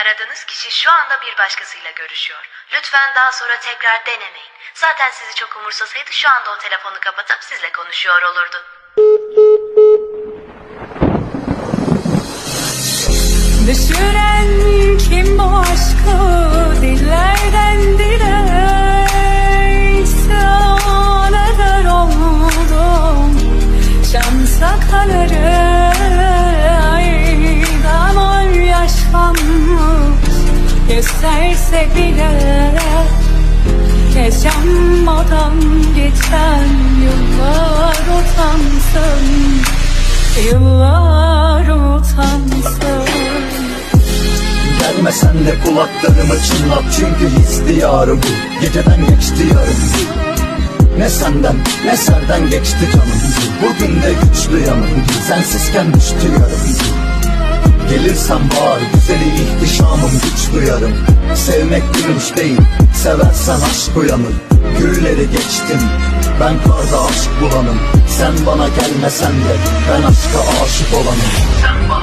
Aradığınız kişi şu anda bir başkasıyla görüşüyor. Lütfen daha sonra tekrar denemeyin. Zaten sizi çok umursasaydı şu anda o telefonu kapatıp sizle konuşuyor olurdu. Düşüren kim gösterse bile Yaşanmadan geçen yıllar utansın Yıllar utansın. Gelmesen de kulaklarımı çınlat çünkü his diyarım Geceden geçti yarım Ne senden ne serden geçti canım. Bugün de güçlü yanım. Sensizken düştü yarım. Gelirsen bağır güzeli ihtişamım güç duyarım. Sevmek gülünç değil seversen aşk uyanır. Gülleri geçtim ben karda aşk bulanım. Sen bana gelmesen de ben aşka aşık olanım Sen bana